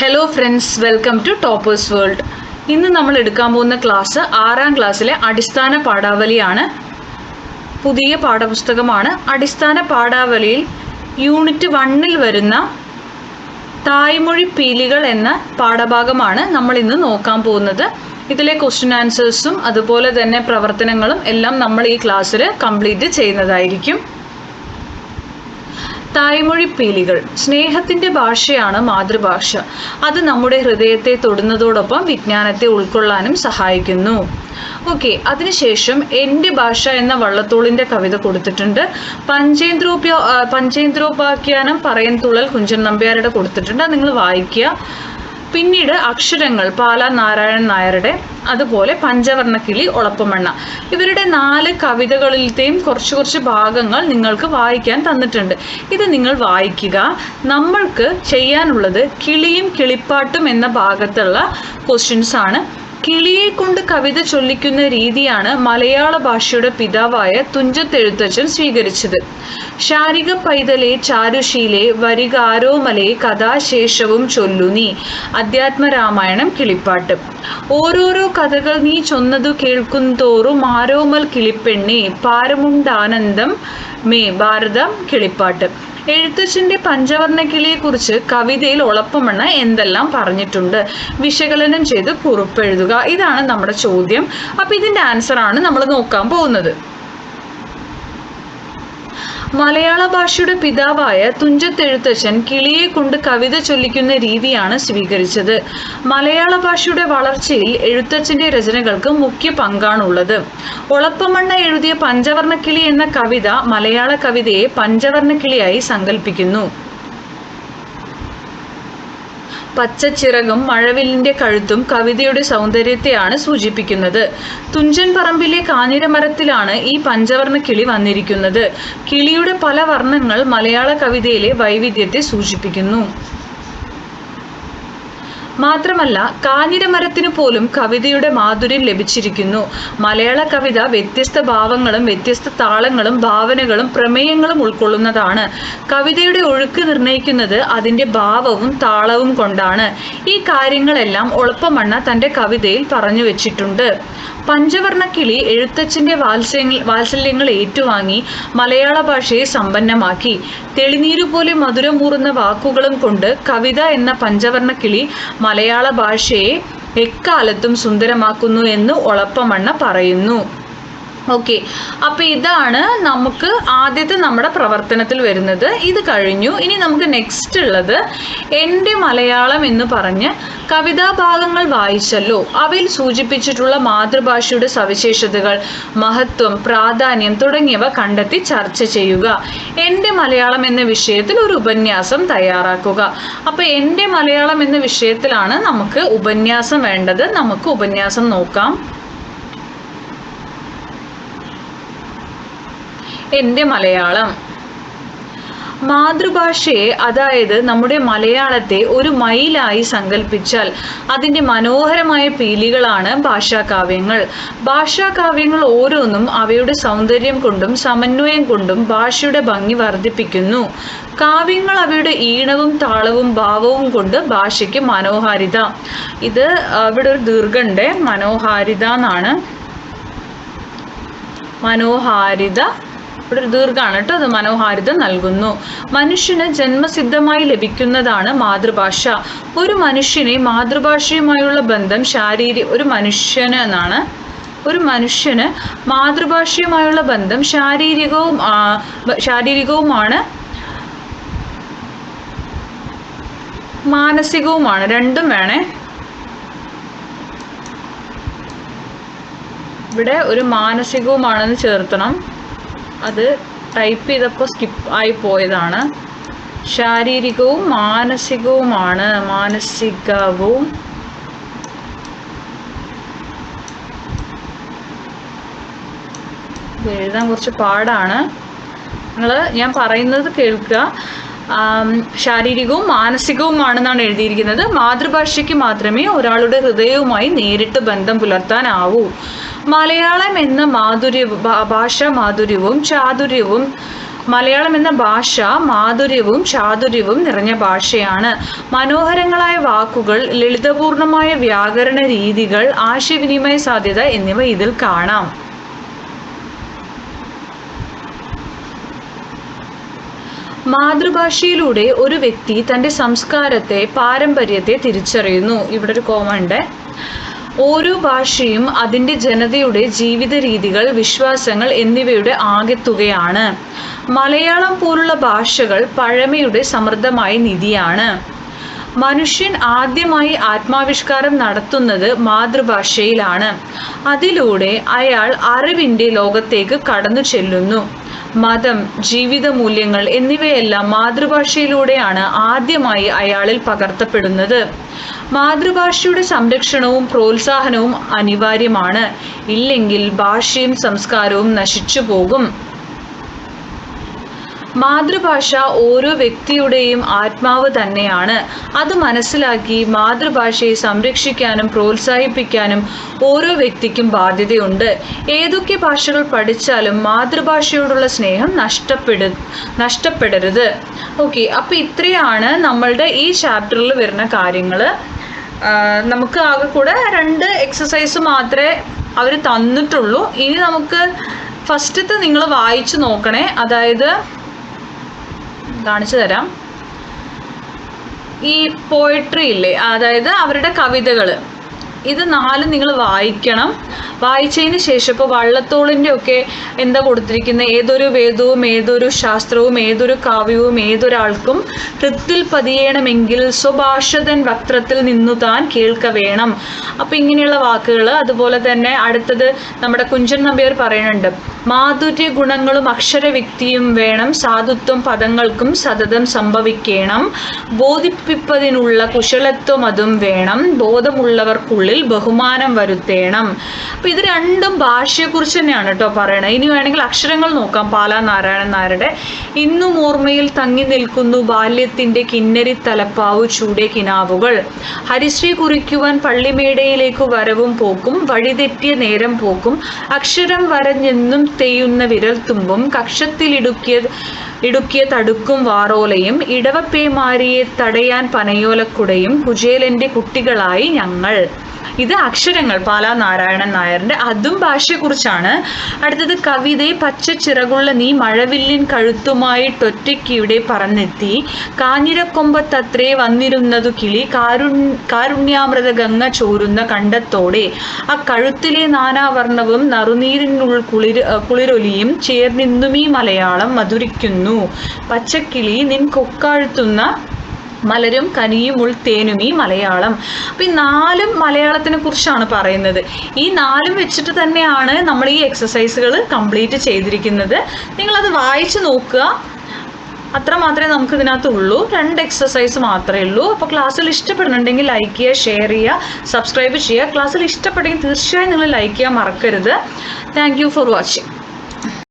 Hello friends welcome to toppers world ഇന്ന് നമ്മൾ എടുക്കാൻ പോകുന്ന ക്ലാസ് ആറാം ക്ലാസ്സിലെ അടിസ്ഥാന പാഠാവലിയാണ്. പുതിയ പാഠപുസ്തകമാണ്. അടിസ്ഥാന പാഠാവലിയിൽ യൂണിറ്റ് വണ്ണിൽ വരുന്ന തായ്മൊഴി പീലികൾ എന്ന പാഠഭാഗമാണ് നമ്മൾ ഇന്ന് നോക്കാൻ പോകുന്നത്. ഇതിലെ ക്വസ്റ്റ്യൻ ആൻസേഴ്സും അതുപോലെ തന്നെ പ്രവർത്തനങ്ങളും എല്ലാം നമ്മൾ ഈ ക്ലാസ്സിൽ കംപ്ലീറ്റ് ചെയ്യുന്നതായിരിക്കും. തായ്മൊഴി പേലികൾ സ്നേഹത്തിന്റെ ഭാഷയാണ് മാതൃഭാഷ. അത് നമ്മുടെ ഹൃദയത്തെ തൊടുന്നതോടൊപ്പം വിജ്ഞാനത്തെ ഉൾക്കൊള്ളാനും സഹായിക്കുന്നു. ഓക്കെ അതിനുശേഷം എന്റെ ഭാഷ എന്ന വള്ളത്തോളിന്റെ കവിത കൊടുത്തിട്ടുണ്ട്. പഞ്ചേന്ദ്രോപ്യ പഞ്ചേന്ദ്രോപാഖ്യാനം പറയൻ തുള്ളൽ കുഞ്ചൻ നമ്പ്യാരുടെ കൊടുത്തിട്ടുണ്ട്. നിങ്ങൾ വായിക്കുക. പിന്നീട് അക്ഷരങ്ങൾ പാല നാരായണൻ നായരുടെ അതുപോലെ പഞ്ചവർണക്കിളി ഒളപ്പമണ്ണ. ഇവരുടെ നാല് കവിതകളിലത്തെയും കുറച്ച് കുറച്ച് ഭാഗങ്ങൾ നിങ്ങൾക്ക് വായിക്കാൻ തന്നിട്ടുണ്ട്. ഇത് നിങ്ങൾ വായിക്കുക. നമ്മൾക്ക് ചെയ്യാനുള്ളത് കിളിയും കിളിപ്പാട്ടും എന്ന ഭാഗത്തുള്ള ക്വസ്റ്റ്യൻസ് ആണ്. കിളിയെ കൊണ്ട് കവിത ചൊല്ലിക്കുന്ന രീതിയാണ് മലയാള ഭാഷയുടെ പിതാവായ തുഞ്ചത്തെഴുത്തച്ഛൻ സ്വീകരിച്ചത്. ശാരിക പൈതലെ ചാരുശീലെ വരികാരോമലെ കഥാശേഷവും ചൊല്ലു നീ. അധ്യാത്മരാമായണം കിളിപ്പാട്ട്. ഓരോരോ കഥകൾ നീ ചൊന്നതു കേൾക്കും തോറും ആരോമൽ കിളിപ്പെണ്ണെ. പാരമുണ്ടാനന്ദം മേ ഭാരതം കിളിപ്പാട്ട്. എഴുത്തച്ഛന്റെ പഞ്ചവർണ കിളിയെക്കുറിച്ച് കവിതയിൽ ഒളപ്പമണ്ണ എന്തെല്ലാം പറഞ്ഞിട്ടുണ്ട്? വിശകലനം ചെയ്ത് കുറിപ്പെഴുതുക. ഇതാണ് നമ്മുടെ ചോദ്യം. അപ്പം ഇതിന്റെ ആൻസറാണ് നമ്മൾ നോക്കാൻ പോകുന്നത്. മലയാള ഭാഷയുടെ പിതാവായ തുഞ്ചത്തെഴുത്തച്ഛൻ കിളിയെ കൊണ്ട് കവിത ചൊല്ലിക്കുന്ന രീതിയാണ് സ്വീകരിച്ചത്. മലയാള ഭാഷയുടെ വളർച്ചയിൽ എഴുത്തച്ഛന്റെ രചനകൾക്ക് മുഖ്യ പങ്കാണുള്ളത്. ഒളപ്പമണ്ണ എഴുതിയ പഞ്ചവർണക്കിളി എന്ന കവിത മലയാള കവിതയെ പഞ്ചവർണക്കിളിയായി സങ്കല്പിക്കുന്നു പച്ചച്ചിറകും മഴവില്ലിന്റെ കഴുത്തും കവിതയുടെ സൗന്ദര്യത്തെയാണ് സൂചിപ്പിക്കുന്നത്. തുഞ്ചൻ പറമ്പിലെ കാഞ്ഞിരമരത്തിലാണ് ഈ പഞ്ചവർണ കിളി വന്നിരിക്കുന്നത്. കിളിയുടെ പല വർണങ്ങൾ മലയാള കവിതയിലെ വൈവിധ്യത്തെ സൂചിപ്പിക്കുന്നു. മാത്രമല്ല കാഞ്ഞിരമരത്തിന് പോലും കവിതയുടെ മാധുര്യം ലഭിച്ചിരിക്കുന്നു. മലയാള കവിത വ്യത്യസ്ത ഭാവങ്ങളും വ്യത്യസ്ത താളങ്ങളും ഭാവനകളും പ്രമേയങ്ങളും ഉൾക്കൊള്ളുന്നതാണ്. കവിതയുടെ ഒഴുക്ക് നിർണയിക്കുന്നത് അതിന്റെ ഭാവവും താളവും കൊണ്ടാണ്. ഈ കാര്യങ്ങളെല്ലാം ഒളപ്പമണ്ണ തന്റെ കവിതയിൽ പറഞ്ഞു വെച്ചിട്ടുണ്ട്. പഞ്ചവർണക്കിളി എഴുത്തച്ഛന്റെ വാത്സല്യങ്ങൾ വാത്സല്യങ്ങൾ ഏറ്റുവാങ്ങി മലയാള ഭാഷയെ സമ്പന്നമാക്കി. തെളിനീരു പോലെ മധുരമൂറുന്ന വാക്കുകളും കൊണ്ട് കവിത എന്ന പഞ്ചവർണക്കിളി മലയാള ഭാഷയെ എക്കാലത്തും സുന്ദരമാക്കുന്നു എന്ന് ഒളപ്പമണ്ണ പറയുന്നു. ഓക്കെ. അപ്പൊ ഇതാണ് നമുക്ക് ആദ്യത്തെ നമ്മുടെ പ്രവർത്തനത്തിൽ വരുന്നത്. ഇത് കഴിഞ്ഞു. ഇനി നമുക്ക് നെക്സ്റ്റ് ഉള്ളത് എന്റെ മലയാളം എന്ന് പറഞ്ഞ് കവിതാഭാഗങ്ങൾ വായിച്ചല്ലോ. അവയിൽ സൂചിപ്പിച്ചിട്ടുള്ള മാതൃഭാഷയുടെ സവിശേഷതകൾ മഹത്വം പ്രാധാന്യം തുടങ്ങിയവ കണ്ടെത്തി ചർച്ച ചെയ്യുക. എന്റെ മലയാളം എന്ന വിഷയത്തിൽ ഒരു ഉപന്യാസം തയ്യാറാക്കുക. അപ്പൊ എന്റെ മലയാളം എന്ന വിഷയത്തിലാണ് നമുക്ക് ഉപന്യാസം വേണ്ടത്. നമുക്ക് ഉപന്യാസം നോക്കാം. എന്റെ മലയാളം. മാതൃഭാഷയെ അതായത് നമ്മുടെ മലയാളത്തെ ഒരു മയിലായി സങ്കല്പിച്ചാൽ അതിന്റെ മനോഹരമായ പീലികളാണ് ഭാഷാകാവ്യങ്ങൾ. ഭാഷാകാവ്യങ്ങൾ ഓരോന്നും അവയുടെ സൗന്ദര്യം കൊണ്ടും സമന്വയം കൊണ്ടും ഭാഷയുടെ ഭംഗി വർദ്ധിപ്പിക്കുന്നു. കാവ്യങ്ങൾ അവയുടെ ഈണവും താളവും ഭാവവും കൊണ്ട് ഭാഷയ്ക്ക് മനോഹാരിത. ഇത് ഇവിടെ ഒരു ദീർഘണ്ട്. മനോഹാരിത എന്നാണ്. മനോഹാരിത. ഇവിടെ ഒരു ദീർഘാണ് കേട്ടോ അത് മനോഹാരിത നൽകുന്നു. മനുഷ്യന് ജന്മസിദ്ധമായി ലഭിക്കുന്നതാണ് മാതൃഭാഷ. ഒരു മനുഷ്യനെ മാതൃഭാഷയുമായുള്ള ബന്ധം ശാരീരിക ഒരു മനുഷ്യന് എന്നാണ്. ഒരു മനുഷ്യന് മാതൃഭാഷയുമായുള്ള ബന്ധം ശാരീരികവും ശാരീരികവുമാണ്. മാനസികവുമാണ്. രണ്ടും വേണേ. ഇവിടെ ഒരു മാനസികവുമാണെന്ന് ചേർത്തണം. അത് ടൈപ്പ് ചെയ്തപ്പോൾ സ്കിപ്പ് ആയി പോയതാണ്. ശാരീരികവും മാനസികവുമാണ്. മാനസികവും എഴുതാൻ കുറച്ച് പാടാണ്. നിങ്ങൾ ഞാൻ പറയുന്നത് കേൾക്കുക. ശാരീരികവും മാനസികവുമാണെന്നാണ് എഴുതിയിരിക്കുന്നത്. മാതൃഭാഷയ്ക്ക് മാത്രമേ ഒരാളുടെ ഹൃദയവുമായി നേരിട്ട് ബന്ധം പുലർത്താനാവൂ. മലയാളം എന്ന മാധുര്യ ഭാഷ മാധുര്യവും ചാതുര്യവും മലയാളം എന്ന ഭാഷ മാധുര്യവും ചാതുര്യവും നിറഞ്ഞ ഭാഷയാണ്. മനോഹരങ്ങളായ വാക്കുകൾ ലളിതപൂർണമായ വ്യാകരണ രീതികൾ ആശയവിനിമയ സാധ്യത എന്നിവ ഇതിൽ കാണാം. മാതൃഭാഷയിലൂടെ ഒരു വ്യക്തി തന്റെ സംസ്കാരത്തെ പാരമ്പര്യത്തെ തിരിച്ചറിയുന്നു. ഇവിടെ ഒരു കോമ ഉണ്ട്. ഓരോ ഭാഷയും അതിന്റെ ജനതയുടെ ജീവിത രീതികൾ വിശ്വാസങ്ങൾ എന്നിവയുടെ ആകെത്തുകയാണ്. മലയാളം പോലുള്ള ഭാഷകൾ പഴമയുടെ സമൃദ്ധമായ നിധിയാണ്. മനുഷ്യൻ ആദ്യമായി ആത്മാവിഷ്കാരം നടത്തുന്നത് മാതൃഭാഷയിലാണ്. അതിലൂടെ അയാൾ അറിവിന്റെ ലോകത്തേക്ക് കടന്നു ചെല്ലുന്നു മതം ജീവിത മൂല്യങ്ങൾ എന്നിവയെല്ലാം മാതൃഭാഷയിലൂടെയാണ് ആദ്യമായി അയാളിൽ പകർത്തപ്പെടുന്നത്. മാതൃഭാഷയുടെ സംരക്ഷണവും പ്രോത്സാഹനവും അനിവാര്യമാണ്. ഇല്ലെങ്കിൽ ഭാഷയും സംസ്കാരവും നശിച്ചു പോകും മാതൃഭാഷ ഓരോ വ്യക്തിയുടെയും ആത്മാവ് തന്നെയാണ്. അത് മനസ്സിലാക്കി മാതൃഭാഷയെ സംരക്ഷിക്കാനും പ്രോത്സാഹിപ്പിക്കാനും ഓരോ വ്യക്തിക്കും ബാധ്യതയുണ്ട്. ഏതൊക്കെ ഭാഷകൾ പഠിച്ചാലും മാതൃഭാഷയോടുള്ള സ്നേഹം നഷ്ടപ്പെടു നഷ്ടപ്പെടരുത്. ഓക്കെ അപ്പോൾ ഇത്രയാണ് നമ്മളുടെ ഈ ചാപ്റ്ററിൽ വരുന്ന കാര്യങ്ങൾ. നമുക്ക് ആകെ കൂടെ രണ്ട് എക്സസൈസ് മാത്രമേ അവർ തന്നിട്ടുള്ളൂ. ഇനി നമുക്ക് ഫസ്റ്റത്തെ നിങ്ങൾ വായിച്ചു നോക്കണേ. അതായത് കാണിച്ചു തരാം. ഈ പോയട്രി ഇല്ലേ അതായത് അവരുടെ കവിതകൾ ഇത് നാലും നിങ്ങൾ വായിക്കണം. വായിച്ചതിന് ശേഷം ഇപ്പോൾ വള്ളത്തോളിന്റെ ഒക്കെ എന്താ കൊടുത്തിരിക്കുന്ന ഏതൊരു വേദവും ഏതൊരു ശാസ്ത്രവും ഏതൊരു കാവ്യവും ഏതൊരാൾക്കും ഹൃത്തിൽ പതിയണമെങ്കിൽ സ്വഭാഷതൻ വക്രത്തിൽ നിന്നു താൻ കേൾക്ക വേണം. അപ്പോൾ ഇങ്ങനെയുള്ള വാക്കുകൾ അതുപോലെ തന്നെ അടുത്തത് നമ്മുടെ കുഞ്ചൻ നമ്പ്യാർ പറയുന്നുണ്ട്. മാധുര്യ ഗുണങ്ങളും അക്ഷരവ്യക്തിയും വേണം. സാധുത്വം പദങ്ങൾക്കും സതതം സംഭവിക്കണം. ബോധിപ്പിപ്പതിനുള്ള കുശലത്വം അതും വേണം. ബോധമുള്ളവർക്കുള്ളിൽ ബഹുമാനം വരുത്തേണം. അപ്പൊ ഇത് രണ്ടും ഭാഷയെക്കുറിച്ച് തന്നെയാണ് കേട്ടോ പറയണത്. ഇനി വേണമെങ്കിൽ അക്ഷരങ്ങൾ നോക്കാം. പാലാ നാരായണൻ നായരുടെ ഇന്നും ഓർമ്മയിൽ തങ്ങി നിൽക്കുന്നു ബാല്യത്തിന്റെ കിന്നരി തലപ്പാവു ചൂടെ കിനാവുകൾ. ഹരിശ്രീ കുറിക്കുവാൻ പള്ളിമേടയിലേക്ക് വരവും പോക്കും വഴിതെറ്റിയ നേരം പോക്കും അക്ഷരം വരഞ്ഞെന്നും തെയ്യുന്ന വിരൽത്തുമ്പും കക്ഷത്തിലിടുക്കിയ ഇടുക്കിയ തടുക്കും വാറോലയും ഇടവപ്പേമാരിയെ തടയാൻ പനയോലക്കുടയും കുചേലന്റെ കുട്ടികളായി ഞങ്ങൾ. ഇത് അക്ഷരങ്ങൾ പാലാ നാരായണൻ നായരുടെ അതും ഭാഷയെക്കുറിച്ചാണ്. അടുത്തത് കവിതയെ പച്ച ചിറകുള്ള നീ മഴവില്ലിൻ കഴുത്തുമായിട്ടൊറ്റയ്ക്കിവിടെ പറന്നെത്തി. കാഞ്ഞിരക്കൊമ്പത്തത്രേ വന്നിരുന്നതു കിളി കാരു കാരുണ്യാമൃത ഗംഗ ചോരുന്ന കണ്ടത്തോടെ. ആ കഴുത്തിലെ നാനാവർണവും നറുനീരിനുൾ കുളിർ കുളിരൊലിയും ചേർന്നിന്നുമീ മലയാളം മധുരിക്കുന്നു. പച്ചക്കിളി നിൻ കൊക്കാഴ്ത്തുന്ന മലരും കനിയും തേനും ഈ മലയാളം. അപ്പം ഈ നാലും മലയാളത്തിനെ കുറിച്ചാണ് പറയുന്നത്. ഈ നാലും വെച്ചിട്ട് തന്നെയാണ് നമ്മൾ ഈ എക്സസൈസുകൾ കംപ്ലീറ്റ് ചെയ്തിരിക്കുന്നത്. നിങ്ങളത് വായിച്ചു നോക്കുക. അത്ര മാത്രമേ നമുക്ക് ഇതിനകത്ത് ഉള്ളൂ. രണ്ട് എക്സസൈസ് മാത്രമേ ഉള്ളൂ. അപ്പോൾ ക്ലാസ്സിൽ ഇഷ്ടപ്പെടുന്നുണ്ടെങ്കിൽ ലൈക്ക് ചെയ്യുക ഷെയർ ചെയ്യുക സബ്സ്ക്രൈബ് ചെയ്യുക. ക്ലാസ്സിൽ ഇഷ്ടപ്പെട്ടെങ്കിൽ തീർച്ചയായും നിങ്ങൾ ലൈക്ക് ചെയ്യാൻ മറക്കരുത്. Thank for watching